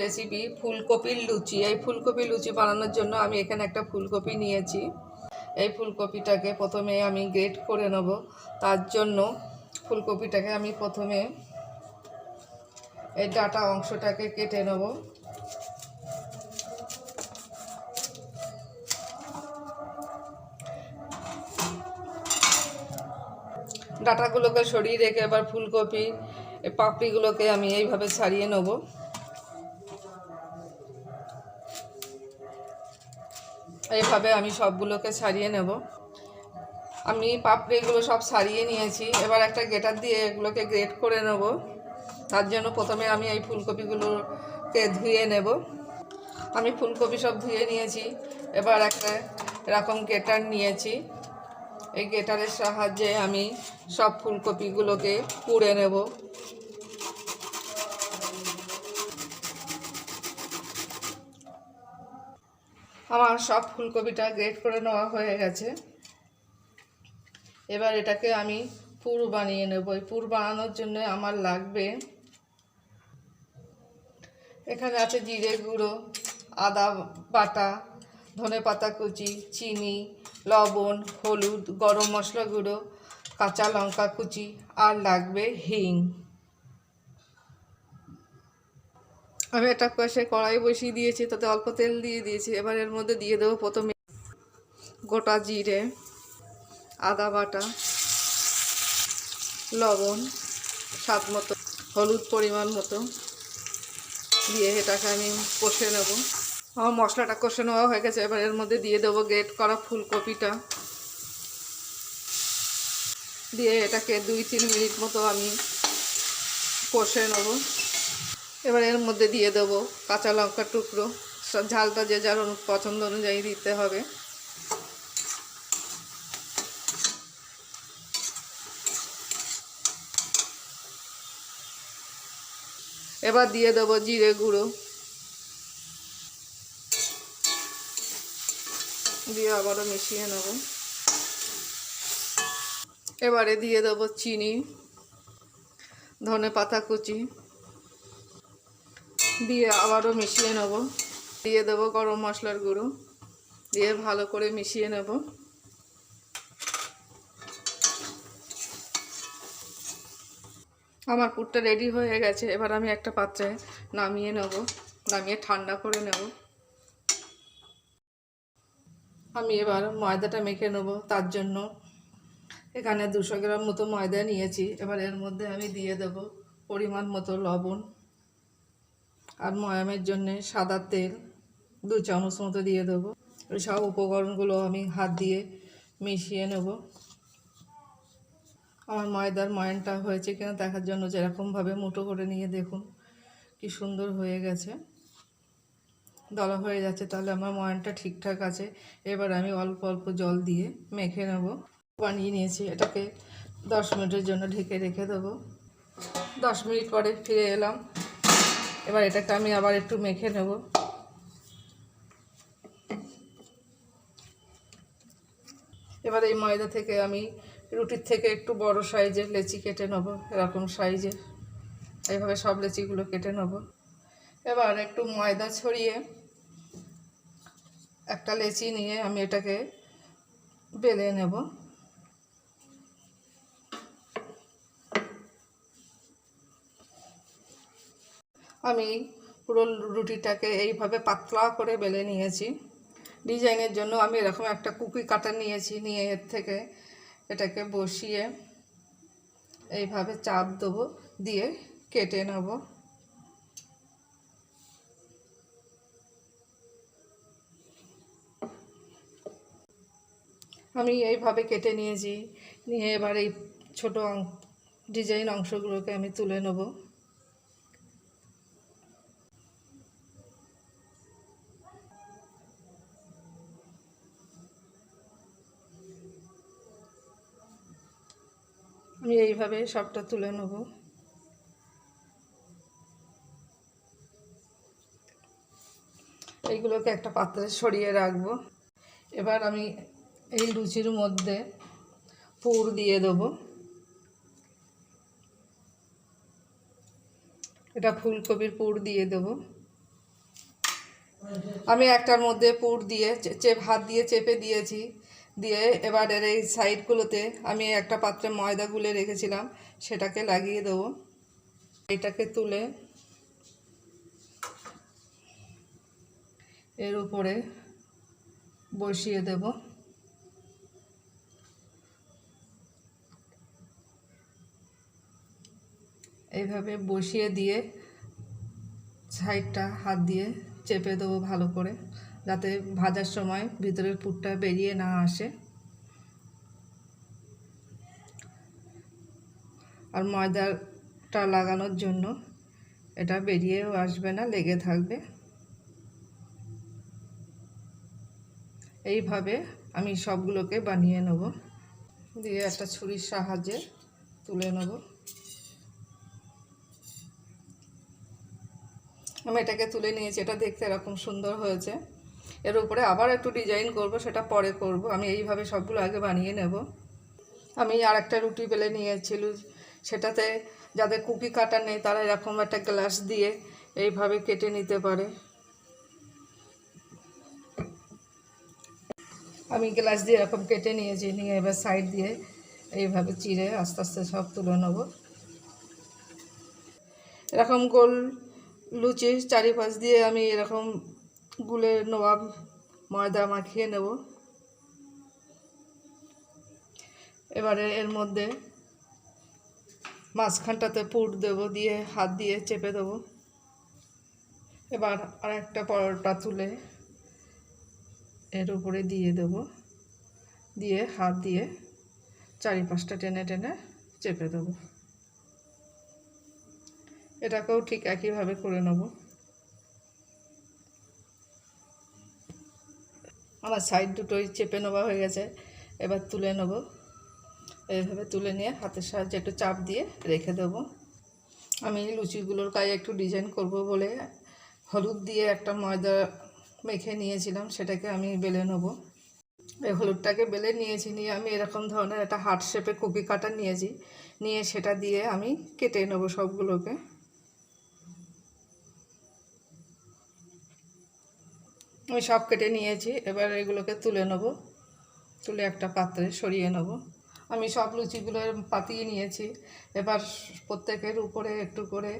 Recipe ফুলকপির লুচি। এই ফুলকপি লুচি বানানোর জন্য আমি এখানে একটা ফুলকপি নিয়েছি। এই ফুলকপিটাকে প্রথমে আমি গ্রেট করে নেব। তার জন্য ফুলকপিটাকে আমি প্রথমে এই ডাটা অংশটাকে কেটে নেব। ডাটাগুলোকে সরিয়ে রেখে এবার ফুলকপি পাপড়িগুলোকে আমি এইভাবে ছাড়িয়ে নেব। এইভাবে আমি সবগুলোকে ছাড়িয়ে নেব। আমি পাপড়িগুলো সব ছাড়িয়ে নিয়েছি। এবার একটা গেটার দিয়ে এগুলোকে গ্রেট করে নেব। তার জন্য প্রথমে আমি এই ফুলকপিগুলোকে ধুয়ে নেব। আমি ফুলকপি সব ধুয়ে নিয়েছি। এবার একটা এরকম গেটার নিয়েছি। এই গেটারের সাহায্যে আমি সব ফুলকপিগুলোকে পুড়ে নেব। আমার সব ফুলকপিটা গ্রেট করে নেওয়া হয়ে গেছে। এবার এটাকে আমি পুর বানিয়ে নেব। এই পুর বানানোর জন্য আমার লাগবে এখানে আছে জিরে গুঁড়ো, আদা বাটা, ধনে পাতা কুচি, চিনি, লবণ, হলুদ, গরম মশলা গুঁড়ো, কাঁচা লঙ্কা কুচি, আর লাগবে হিং। আমি একটা কষে কড়াই বসিয়ে দিয়েছি, তাতে অল্প তেল দিয়ে দিয়েছি। এবার এর মধ্যে দিয়ে দেবো প্রথমে গোটা জিরে, আদা বাটা, লবণ, স্বাদ মতো, হলুদ পরিমাণ মতো দিয়ে এটাকে আমি কষে নেব। আমার মশলাটা কষে নেওয়া হয়ে গেছে, এবার এর মধ্যে দিয়ে দেবো গ্রেট করা ফুলকপিটা। দিয়ে এটাকে দুই তিন মিনিট মতো আমি কষে নেব। এবার এর মধ্যে দিয়ে দেবো কাঁচা লঙ্কার টুকরো। ঝালটা যে যার পছন্দ অনুযায়ী দিতে হবে। এবার দিয়ে দেবো জিরে গুঁড়ো। দিয়ে আবারও মিশিয়ে নেব। এবারে দিয়ে দেবো চিনি ধনে পাতা কুচি। দিয়ে আবারও মিশিয়ে নেব। দিয়ে দেবো গরম মশলার গুঁড়ো। দিয়ে ভালো করে মিশিয়ে নেব। আমার পুরটা রেডি হয়ে গেছে। এবার আমি একটা পাত্রে নামিয়ে নেব, নামিয়ে ঠান্ডা করে নেব। আমি এবার ময়দাটা মেখে নেব, তার জন্য এখানে দুশো গ্রাম মতো ময়দা নিয়েছি। এবার এর মধ্যে আমি দিয়ে দেব পরিমাণ মতো লবণ। আর ময়ামের জন্যে সাদা তেল দু চামচ মতো দিয়ে দেবো। সব উপকরণগুলো আমি হাত দিয়ে মিশিয়ে নেব। আমার ময়দার ময়ানটা হয়েছে কিনা দেখার জন্য যেরকমভাবে মুঠো করে নিয়ে দেখুন, কি সুন্দর হয়ে গেছে। দলা হয়ে যাচ্ছে, তাহলে আমার ময়ানটা ঠিকঠাক আছে। এবার আমি অল্প অল্প জল দিয়ে মেখে নেব। বানিয়ে নিয়েছি, এটাকে দশ মিনিটের জন্য ঢেকে রেখে দেবো। দশ মিনিট পরে ফিরে এলাম। এবার এটাকে আমি আবার একটু মেখে নেব। এবার এই ময়দা থেকে আমি রুটির থেকে একটু বড় সাইজের লেচি কেটে নেব, এরকম সাইজের। এইভাবে সব লেচিগুলো কেটে নেব। এবার একটু ময়দা ছড়িয়ে একটা লেচি নিয়ে আমি এটাকে বেলে নেব। আমি পুরো রুটিটাকে এইভাবে পাতলা করে বেলে নিয়েছি। ডিজাইনের জন্য আমি এরকম একটা কুকি কাটা নিয়েছি, নিয়ে এর থেকে এটাকে বসিয়ে এইভাবে চাপ দেবো, দিয়ে কেটে নেব। আমি এইভাবে কেটে নিয়েছি, নিয়ে এবার এই ছোটো ডিজাইন অংশগুলোকে আমি তুলে নেব। আমি এইভাবে সবটা তুলে নেব। এইগুলোকে একটা পাত্রে সরিয়ে রাখব। এবার আমি এই লুচির মধ্যে পুর দিয়ে দেবো। এটা ফুলকপির পুর দিয়ে দেবো। আমি একটার মধ্যে পুর দিয়ে চেপ হাত দিয়ে চেপে দিয়েছি। দিয়ে এবার এর এই সাইডগুলোতে আমি একটা পাত্রে ময়দা গুলে রেখেছিলাম, সেটাকে লাগিয়ে দেবো। এটাকে তুলে এর উপরে বসিয়ে দেব। এইভাবে বসিয়ে দিয়ে সাইডটা হাত দিয়ে চেপে দেবো ভালো করে। যাতে ভাজার সময় ভিতরের পুরটা বেরিয়ে না আসে। আর ময়দাটা লাগানোর জন্য এটা বেরিয়েও আসবে না, লেগে থাকবে। এইভাবে আমি সবগুলোকে বানিয়ে নেব। দিয়ে একটা ছুরির সাহায্যে তুলে নেব। আমি এটাকে তুলে নিয়েছি, এটা দেখতে এরকম সুন্দর হয়েছে। এর উপরে আবার একটু ডিজাইন করব, সেটা পরে করব। আমি এইভাবে সবগুলো আগে বানিয়ে নেব। আমি আর একটা রুটি বেলে নিয়েছিল। সেটাতে যাদের কুকি কাটা নেই, তারা এরকম একটা গ্লাস দিয়ে এইভাবে কেটে নিতে পারে। আমি গ্লাস দিয়ে এরকম কেটে নিয়েছি, নিয়ে এবার সাইড দিয়ে এইভাবে চিড়ে আস্তে আস্তে সব তুলে নেব। এরকম গোল লুচি চারিপাশ দিয়ে আমি এরকম গুলে নবাব ময়দা মাখিয়ে নেব। এবারে এর মধ্যে মাঝখানটাতে পুর দেবো দিয়ে, হাত দিয়ে চেপে দেবো। এবার আর একটা পরোটা তুলে এর উপরে দিয়ে দেব। দিয়ে হাত দিয়ে চারিপাশটা টেনে টেনে চেপে দেবো। এটাকেও ঠিক একইভাবে করে নেব। আমার সাইড দুটোই চেপে নেওয়া হয়ে গেছে। এবার তুলে নেব। এইভাবে তুলে নিয়ে হাতের সাহায্যে একটু চাপ দিয়ে রেখে দেব। আমি লুচিগুলোর গায়ে একটু ডিজাইন করব বলে হলুদ দিয়ে একটা ময়দা মেখে নিয়েছিলাম, সেটাকে আমি বেলে নেব। এই হলুদটাকে বেলে নিয়েছি, নিয়ে আমি এরকম ধরনের একটা হার্ট শেপে কপি কাটা নিয়েছি। নিয়ে সেটা দিয়ে আমি কেটে নেব সবগুলোকে। আমি সব কেটে নিয়েছি, এবার এগুলোকে তুলে নেব। তুলে একটা পাত্রে সরিয়ে নেব। আমি সব লুচিগুলো পাতিয়ে নিয়েছি। এবার প্রত্যেকের উপরে একটু করে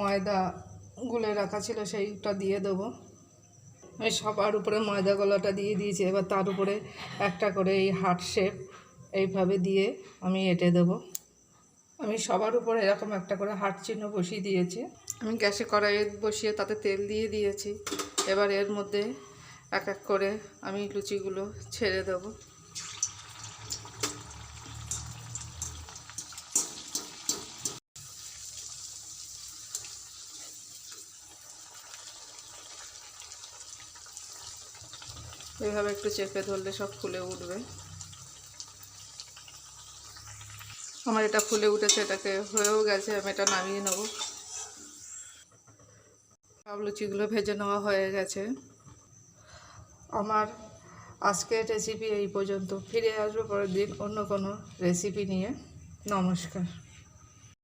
ময়দা গুলে রাখা ছিল, সেইটা দিয়ে দেবো। আমি সবার উপরে ময়দা গলাটা দিয়ে দিয়েছি, এবার তার উপরে একটা করে এই হার্ট শেপ এইভাবে দিয়ে আমি এঁটে দেবো। আমি সবার উপরে এরকম একটা করে হার্ট চিহ্ন বসিয়ে দিয়েছি। আমি গ্যাসে কড়াই বসিয়ে তাতে তেল দিয়ে দিয়েছি। এবার এর মধ্যে এক এক করে আমি লুচিগুলো ছেড়ে দেবো। এইভাবে একটু চেপে ধরলে সব ফুলে উঠবে। আমার এটা ফুলে উঠেছে, এটাকে হয়েও গেছে, আমি এটা নামিয়ে নেব। লুচিগুলো ভেজে নেওয়া হয়ে গেছে। আমার আজকের রেসিপি এই পর্যন্ত। ফিরে আসব পরের দিন অন্য কোনো রেসিপি নিয়ে। নমস্কার।